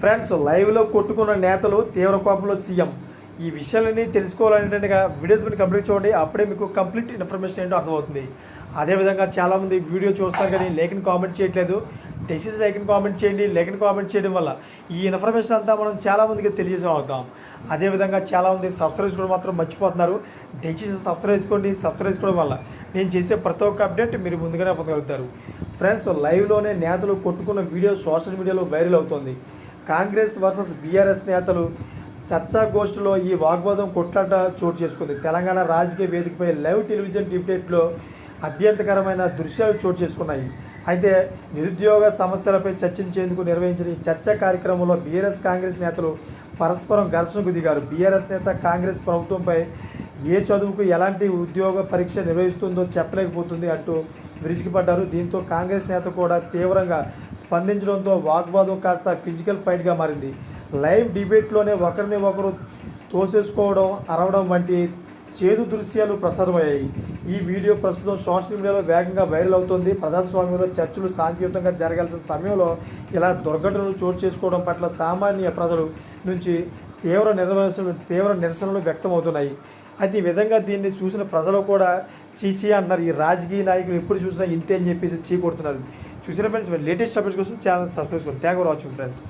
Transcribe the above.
Friends లైవ్లో కొట్టుకున్న నేతలు తీవ్ర కోపంలో సీఎం. ఈ విషయాలన్నీ తెలుసుకోవాలంటే వీడియో కంప్లీట్ చూడండి అప్పుడే మీకు కంప్లీట్ ఇన్ఫర్మేషన్ ఏంటో అర్థమవుతుంది. అదేవిధంగా చాలామంది వీడియో చూస్తారు కానీ లేఖని కామెంట్ చేయట్లేదు. డెసిస్ లేఖని కామెంట్ చేయండి. లేఖని కామెంట్ చేయడం వల్ల ఈ ఇన్ఫర్మేషన్ అంతా మనం చాలామందికి తెలియజేసాం అవుతాం. అదేవిధంగా చాలామంది సబ్స్క్రైబ్ కూడా మాత్రం మర్చిపోతున్నారు. దయచేసి సబ్స్క్రైబ్ చేసుకోండి. సబ్స్క్రైబ్ చేసుకోవడం వల్ల నేను చేసే ప్రతి ఒక్క అప్డేట్ మీరు ముందుగానే పొందగలుగుతారు. ఫ్రెండ్స్ లైవ్లోనే నేతలు కొట్టుకున్న వీడియో సోషల్ మీడియాలో వైరల్ అవుతుంది. కాంగ్రెస్ వర్సెస్ బీఆర్ఎస్ నేతలు చర్చాగోష్ఠిలో ఈ వాగ్వాదం కొట్లాట చోటు చేసుకుంది. తెలంగాణ రాజకీయ వేదికపై లైవ్ టెలివిజన్ డిబేట్లో అభ్యంతకరమైన దృశ్యాలు చోటు చేసుకున్నాయి. అయితే నిరుద్యోగ సమస్యలపై చర్చించేందుకు నిర్వహించిన ఈ చర్చా కార్యక్రమంలో బీఆర్ఎస్ కాంగ్రెస్ నేతలు పరస్పరం ఘర్షణకు దిగారు. బీఆర్ఎస్ నేత కాంగ్రెస్ ప్రభుత్వంపై ఏ చదువుకు ఎలాంటి ఉద్యోగ పరీక్ష నిర్వహిస్తుందో చెప్పలేకపోతుంది అంటూ విరుచుకుపడ్డారు దీంతో కాంగ్రెస్ నేత కూడా తీవ్రంగా స్పందించడంతో వాగ్వాదం కాస్త ఫిజికల్ ఫైట్గా మారింది. లైవ్ డిబేట్లోనే ఒకరిని ఒకరు తోసేసుకోవడం అరవడం వంటి చేదు దృశ్యాలు ప్రసారమయ్యాయి. ఈ వీడియో ప్రస్తుతం సోషల్ మీడియాలో వేగంగా వైరల్ అవుతోంది. ప్రజాస్వామ్యంలో చర్చలు శాంతియుతంగా జరగాల్సిన సమయంలో ఇలా దుర్ఘటనలు చోటు చేసుకోవడం పట్ల సామాన్య ప్రజలు నుంచి తీవ్ర నిరసన తీవ్ర నిరసనలు వ్యక్తమవుతున్నాయి. అయితే ఈ విధంగా దీన్ని చూసిన ప్రజలు కూడా చీచీ అన్నారు. ఈ రాజకీయ నాయకులు ఎప్పుడు చూసినా ఇంతే అని చెప్పేసి చీ కొడుతున్నారు. చూసిన ఫ్రెండ్స్ లేటెస్ట్ అప్డేట్స్ కోసం ఛానల్ సబ్స్క్రైబ్ చేసుకోండి. Thank for watching friends